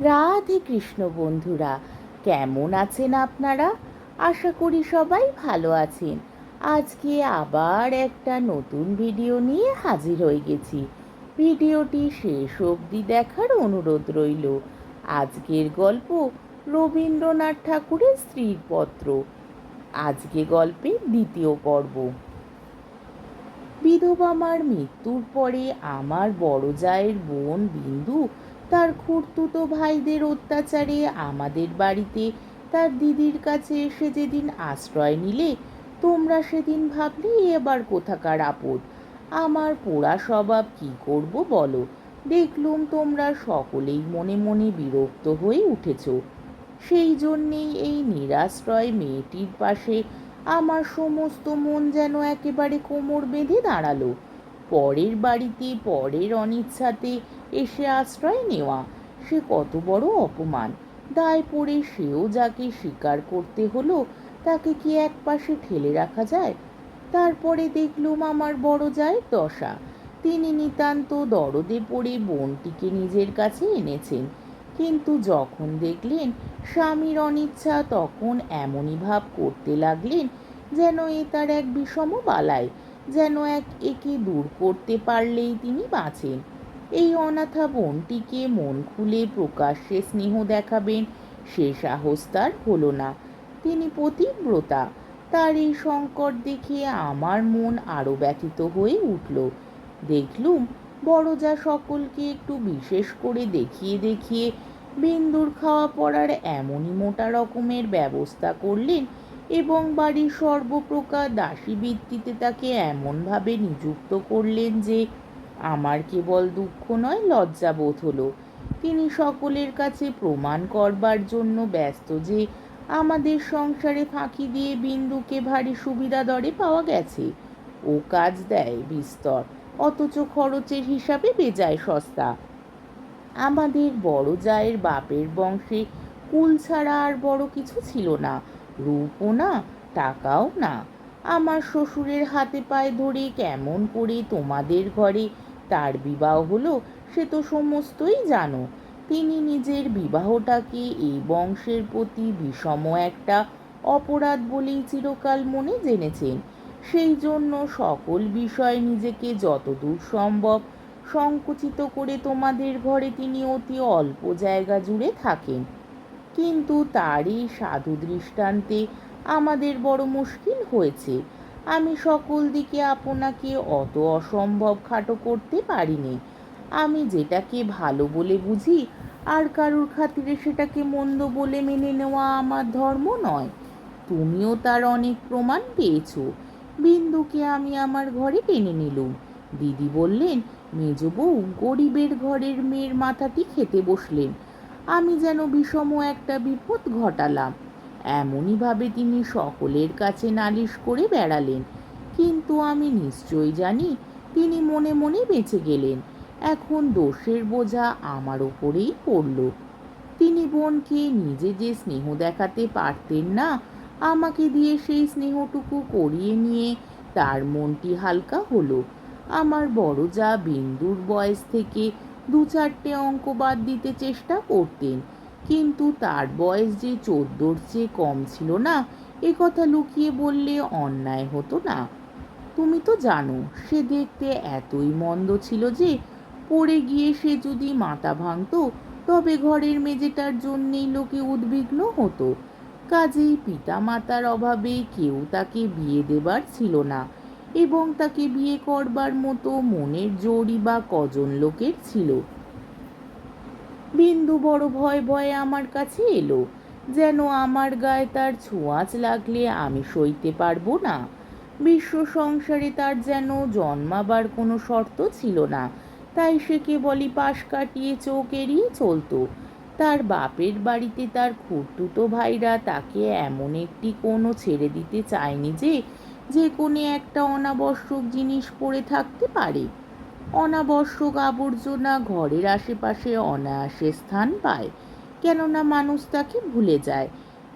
রাধে কৃষ্ণ বন্ধুরা, কেমন আছেন আপনারা? আশা করি সবাই ভালো আছেন। আজকে আবার একটা নতুন ভিডিও নিয়ে হাজির হয়ে গেছি। ভিডিওটি শেষ অবধি দেখার অনুরোধ রইল। আজকের গল্প রবীন্দ্রনাথ ঠাকুরের স্ত্রীর পত্র। আজকে গল্পের দ্বিতীয় পর্ব। বিধবা মার মৃত্যুর পরে আমার বড় জায়ের বোন বিন্দু তার খুঁড়তুতো ভাইদের অত্যাচারে আমাদের বাড়িতে তার দিদির কাছে এসে যেদিন আশ্রয় নিলে, তোমরা সেদিন ভাবলে এবার কোথাকার আপদ। আমার পোড়া স্বভাব কি করব বলো? দেখলুম তোমরা সকলেই মনে মনে বিরক্ত হয়ে উঠেছ। সেই জন্যেই এই নিরাশ্রয় মেয়েটির পাশে আমার সমস্ত মন যেন একেবারে কোমর বেঁধে দাঁড়াল। পরের বাড়িতে, পরের অনিচ্ছাতে এসে আশ্রয় নেওয়া, সে কত বড় অপমান। দায় পড়ে সেও যাকে স্বীকার করতে হলো, তাকে কি এক পাশে ঠেলে রাখা যায়? তারপরে দেখলুম আমার বড় যায় দশা। তিনি নিতান্ত দরদে পড়ে বোনটিকে নিজের কাছে এনেছেন। কিন্তু যখন দেখলেন স্বামীর অনিচ্ছা, তখন এমনই ভাব করতে লাগলেন যেন এ তার এক বিষম বালায় যেন এক একে দূর করতে পারলেই তিনি বাঁচেন। এই অনাথা বোনটিকে মন খুলে প্রকাশ্যে স্নেহ দেখাবেন, সে সাহস তার হলো না। তিনি পতিব্রতা। তার এই সংকট দেখে আমার মন আরও ব্যথিত হয়ে উঠল। দেখলুম বড় যা সকলকে একটু বিশেষ করে দেখিয়ে দেখিয়ে বিন্দুর খাওয়া পড়ার এমনই মোটা রকমের ব্যবস্থা করলেন এবং বাড়ির সর্বপ্রকার দাসী বৃত্তিতে তাকে এমনভাবে নিযুক্ত করলেন যে, আমার কেবল দুঃখ নয়, লজ্জাবোধ হলো। তিনি সকলের কাছে প্রমাণ করবার জন্য ব্যস্ত যে, আমাদের সংসারে ফাঁকি দিয়ে বিন্দুকে ভারী সুবিধা দরে পাওয়া গেছে। ও কাজ দেয় বিস্তর, অথচ খরচের হিসাবে বেজায় সস্তা। আমাদের বড় জায়ের বাপের বংশে কুল ছাড়া আর বড় কিছু ছিল না। রূপও না, টাকাও না। আমার শ্বশুরের হাতে পায়ে ধরে কেমন করে তোমাদের ঘরে তার বিবাহ হলো, সে তো সমস্তই জানো। তিনি নিজের বিবাহটাকে এই বংশের প্রতি বিষম একটা অপরাধ বলেই চিরকাল মনে জেনেছেন। সেই জন্য সকল বিষয় নিজেকে যতদূর সম্ভব সংকুচিত করে তোমাদের ঘরে তিনি অতি অল্প জায়গা জুড়ে থাকেন। কিন্তু তারই সাধু দৃষ্টান্তে আমাদের বড় মুশকিল হয়েছে। আমি সকল দিকে আপনাকে অত অসম্ভব খাটো করতে পারিনি। আমি যেটাকে ভালো বলে বুঝি, আর কারুর খাতিরে সেটাকে মন্দ বলে মেনে নেওয়া আমার ধর্ম নয়। তুমিও তার অনেক প্রমাণ পেয়েছ। বিন্দুকে আমি আমার ঘরে টেনে নিলুম। দিদি বললেন, মেজ বউ, গরিবের ঘরের মেয়ের মাথাটি খেতে বসলেন। আমি যেন বিষম একটা বিপদ ঘটালাম। এমনইভাবে তিনি সকলের কাছে নালিশ করে বেড়ালেন। কিন্তু আমি নিশ্চয় জানি তিনি মনে মনে বেঁচে গেলেন। এখন দোষের বোঝা আমার ওপরেই পড়ল। তিনি বোনকে নিজে যে স্নেহ দেখাতে পারতেন না, আমাকে দিয়ে সেই স্নেহটুকু করিয়ে নিয়ে তার মনটি হালকা হলো। আমার বড় যা বিন্দুর বয়স থেকে দু চারটে অঙ্ক বাদ দিতে চেষ্টা করতেন। কিন্তু তার বয়স যে চোদ্দোর চেয়ে কম ছিল না, এ কথা লুকিয়ে বললে অন্যায় হতো না। তুমি তো জানো, সে দেখতে এতই মন্দ ছিল যে, পড়ে গিয়ে সে যদি মাথা ভাঙত, তবে ঘরের মেজেটার জন্যেই লোকে উদ্বিগ্ন হতো। কাজেই পিতা মাতার অভাবে কেউ তাকে বিয়ে দেবার ছিল না। এবং তাকে বিয়ে করবার মতো মনের জোরই বা কজন লোকের ছিল। বিন্দু বড় ভয় ভয়ে আমার কাছে এলো, যেন আমার গায়ে তার ছোঁয়াচ লাগলে আমি সইতে পারব না। বিশ্ব সংসারে তার যেন জন্মাবার কোনো শর্ত ছিল না, তাই সে কেবলই পাশ কাটিয়ে চোখ এড়িয়ে চলতো। তার বাপের বাড়িতে তার খুঁড়তুতো ভাইরা তাকে এমন একটি কোনো ছেড়ে দিতে চায়নি যে যে কোনো একটা অনাবশ্যক জিনিস পড়ে থাকতে পারে। অনাবশ্যক আবর্জনা ঘরের আশেপাশে অনায়াসে স্থান পায়, কেননা মানুষ তাকে ভুলে যায়।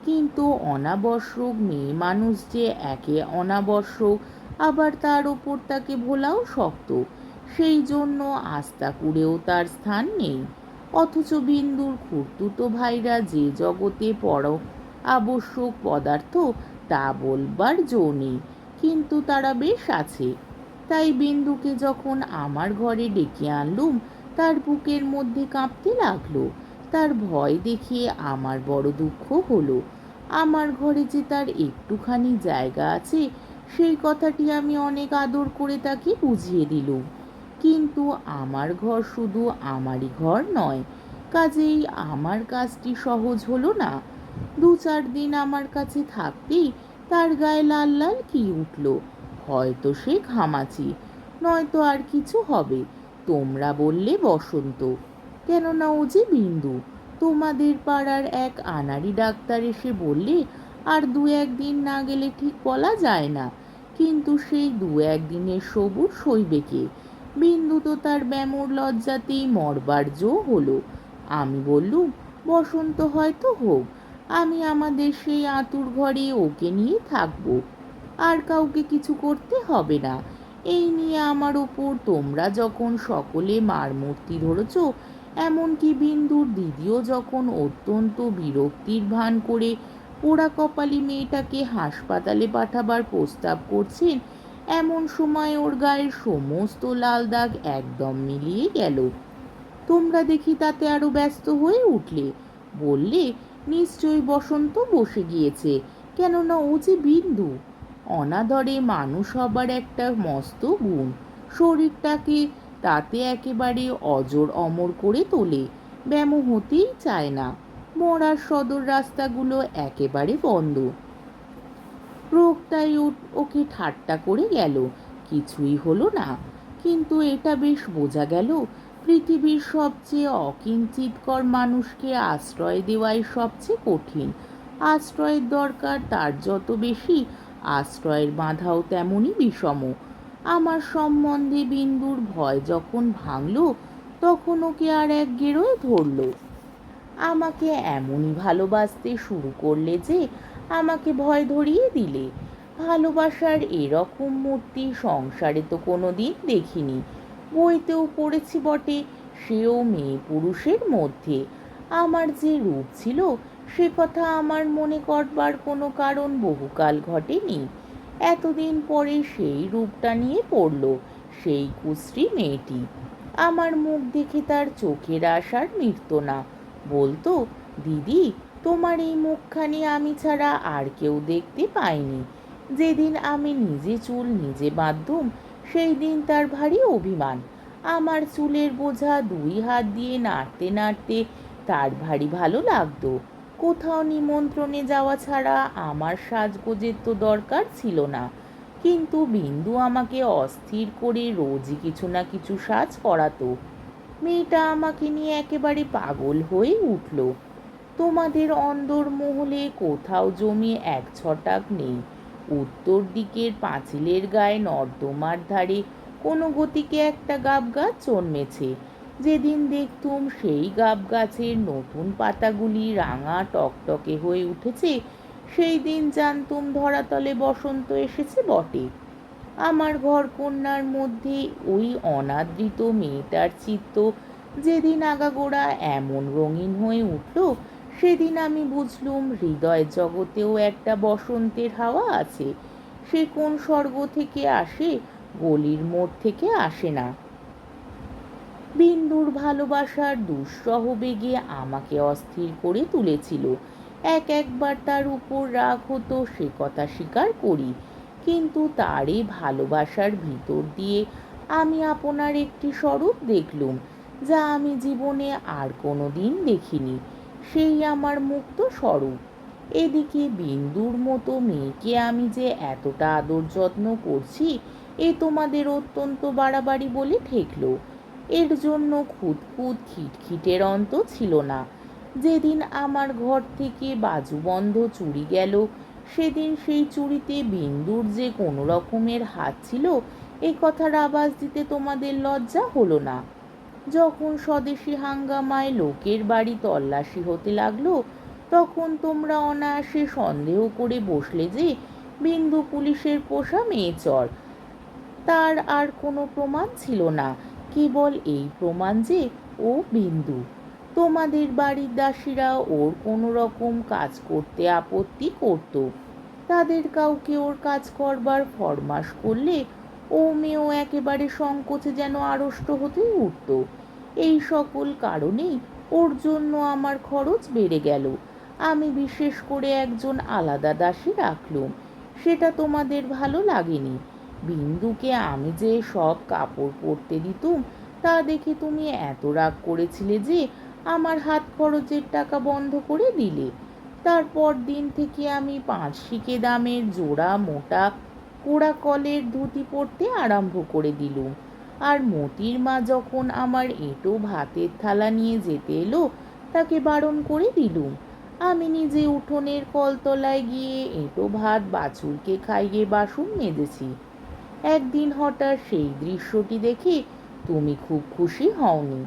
কিন্তু অনাবশ্যক মেয়ে মানুষ যে একে অনাবশ্যক, আবার তার ওপর তাকে ভোলাও শক্ত, সেই জন্য আস্তা কুড়েও তার স্থান নেই। অথচ বিন্দুর খুঁড়তুতো ভাইরা যে জগতে পর আবশ্যক পদার্থ, তা বলবার জো নেই। কিন্তু তারা বেশ আছে। তাই বিন্দুকে যখন আমার ঘরে ডেকে আনলুম, তার বুকের মধ্যে কাঁপতে লাগল। তার ভয় দেখিয়ে আমার বড় দুঃখ হলো। আমার ঘরে যে তার একটুখানি জায়গা আছে, সেই কথাটি আমি অনেক আদর করে তাকে বুঝিয়ে দিলুম। কিন্তু আমার ঘর শুধু আমারই ঘর নয়, কাজেই আমার কাজটি সহজ হলো না। দু চার দিন আমার কাছে থাকতেই তার গায়ে লাল লাল কি উঠল? হয়তো সে ঘামাচি, নয়তো আর কিছু হবে। তোমরা বললে বসন্ত। কেননা ও যে বিন্দু, তোমাদের পাড়ার এক আনাড়ি ডাক্তার এসে বললে, আর দু একদিন না গেলে ঠিক বলা যায় না। কিন্তু সেই দু একদিনের সবুর সইবে কে? বিন্দু তো তার ব্যামোর লজ্জাতেই মরবার জো হলো। আমি বললুম, বসন্ত হয়তো হোক। আমি আমাদের সেই আতুর ঘরে ওকে নিয়ে থাকব। আর কাউকে কিছু করতে হবে না। এই নিয়ে আমার ওপর তোমরা যখন সকলে মার মূর্তি ধরেছ, এমনকি বিন্দুর দিদিও যখন অত্যন্ত বিরক্তির ভান করে পোড়া কপালি মেয়েটাকে হাসপাতালে পাঠাবার প্রস্তাব করছেন, এমন সময় ওর গায়ের সমস্ত লাল দাগ একদম মিলিয়ে গেল। তোমরা দেখি তাতে আরও ব্যস্ত হয়ে উঠলে, বললে নিশ্চয়ই বসন্ত বসে গিয়েছে, কেননা ও যে বিন্দু। অনাদরে মানুষ হবার একটা মস্ত গুণ, শরীরটাকে তাতে একেবারে অজর অমর করে তোলে ব্যাম হতেই চায় না। মরার সদর রাস্তাগুলো একেবারে বন্ধ। রোগটাই ওকে ঠাট্টা করে গেল, কিছুই হলো না। কিন্তু এটা বেশ বোঝা গেল পৃথিবীর সবচেয়ে অকিঞ্চিতকর মানুষকে আশ্রয় দেওয়াই সবচেয়ে কঠিন। আশ্রয়ের দরকার তার যত বেশি, আশ্রয়ের বাঁধাও তেমনই বিষম। আমার সম্বন্ধে বিন্দুর ভয় যখন ভাঙল তখন ওকে আর এক গেরোয় ধরল। আমাকে এমনই ভালোবাসতে শুরু করলে যে আমাকে ভয় ধরিয়ে দিলে। ভালোবাসার এরকম মূর্তি সংসারে তো কোনো দিন দেখিনি। বইতেও পড়েছি বটে, সেও মেয়ে পুরুষের মধ্যে। আমার যে রূপ ছিল, সে কথা আমার মনে করবার কোনো কারণ বহুকাল ঘটেনি। এতদিন পরে সেই রূপটা নিয়ে পড়ল, সেই কুশ্রী মেয়েটি। আমার মুখ দেখে তার চোখের আসার মিটত না বলতো, দিদি, তোমার এই মুখখানি আমি ছাড়া আর কেউ দেখতে পাইনি। যেদিন আমি নিজে চুল নিজে বাঁধতুম সেই দিন তার ভারী অভিমান। আমার চুলের বোঝা দুই হাত দিয়ে নাড়তে নাড়তে তার ভারী ভালো লাগতো। কোথাও নিমন্ত্রণে যাওয়া ছাড়া আমার সাজগোজের তো দরকার ছিল না। কিন্তু বিন্দু আমাকে অস্থির করে রোজই কিছু না কিছু সাজ করাতো। মেয়েটা আমাকে নিয়ে একেবারে পাগল হয়ে উঠল। তোমাদের অন্দর মহলে কোথাও জমি এক ছটাক নেই। উত্তর দিকের পাঁচিলের গায়ে নর্দমার ধারে কোনো গতিকে একটা গাব গাছ জন্মেছে। যেদিন দেখতুম সেই গাব গাছের নতুন পাতাগুলি রাঙা টকটকে হয়ে উঠেছে, সেই দিন জানতুম ধরাতলে বসন্ত এসেছে বটে। আমার ঘর কন্যার মধ্যে ওই অনাদৃত মেয়েটার চিত্ত যেদিন আগাগোড়া এমন রঙিন হয়ে উঠল সেদিন আমি বুঝলুম হৃদয় জগতেও একটা বসন্তের হাওয়া আছে। সে কোন স্বর্গ থেকে আসে, গলির মোড় থেকে আসে না। বিন্দুর ভালোবাসার দুঃসহ বেগে আমাকে অস্থির করে তুলেছিল। এক একবার তার উপর রাগ হতো, সে কথা স্বীকার করি। কিন্তু তারই ভালোবাসার ভিতর দিয়ে আমি আপনার একটি স্বরূপ দেখলুম, যা আমি জীবনে আর কোনো দিন দেখিনি। সেই আমার মুক্ত স্বরূপ। এদিকে বিন্দুর মতো মেয়েকে আমি যে এতটা আদর যত্ন করছি, এ তোমাদের অত্যন্ত বাড়াবাড়ি বলে ঠেকলো। এর জন্য খুঁতখুত খিটখিটের অন্ত ছিল না। যেদিন আমার ঘর থেকে বাজুবন্ধ চুরি গেল, সেদিন সেই চুরিতে বিন্দুর যে কোনো রকমের হাত ছিল, এ কথার আওয়াজ দিতে তোমাদের লজ্জা হলো না। যখন স্বদেশি হাঙ্গামায় লোকের বাড়ি তল্লাশি হতে লাগল, তখন তোমরা অনায়াসে সন্দেহ করে বসলে যে বিন্দু পুলিশের পোষা মেয়ে চর। তার আর কোনো প্রমাণ ছিল না, কেবল এই প্রমাণ যে ও বিন্দু। তোমাদের বাড়ির দাসীরা ওর কোনো রকম কাজ করতে আপত্তি করতো। তাদের কাউকে ওর কাজ করবার ফরমাস করলে ও মেয়েও একেবারে সংকোচে যেন আড়ষ্ট হতে উঠত। এই সকল কারণেই ওর জন্য আমার খরচ বেড়ে গেল। আমি বিশেষ করে একজন আলাদা দাসী রাখলুম। সেটা তোমাদের ভালো লাগেনি। বিন্দুকে আমি যে সব কাপড় পরতে দিতুম, তা দেখে তুমি এত রাগ করেছিলে যে আমার হাত খরচের টাকা বন্ধ করে দিলে। তারপর দিন থেকে আমি পাঁচ শিকে দামের জোড়া মোটা কোড়া কলের ধুতি পরতে আরম্ভ করে দিলুম আর মতির মা যখন আমার এঁটো ভাতের থালা নিয়ে যেতে এলো, তাকে বারণ করে দিলুম আমি নিজে উঠোনের কলতলায় গিয়ে এঁটো ভাত বাছুরকে খাইয়ে বাসন মেজেছি। একদিন হঠাৎ সেই দৃশ্যটি দেখে তুমি খুব খুশি হওনি।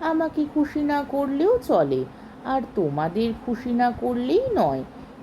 আমাকে খুশি না করলেও চলে, আর তোমাদের খুশি না করলেই নয়।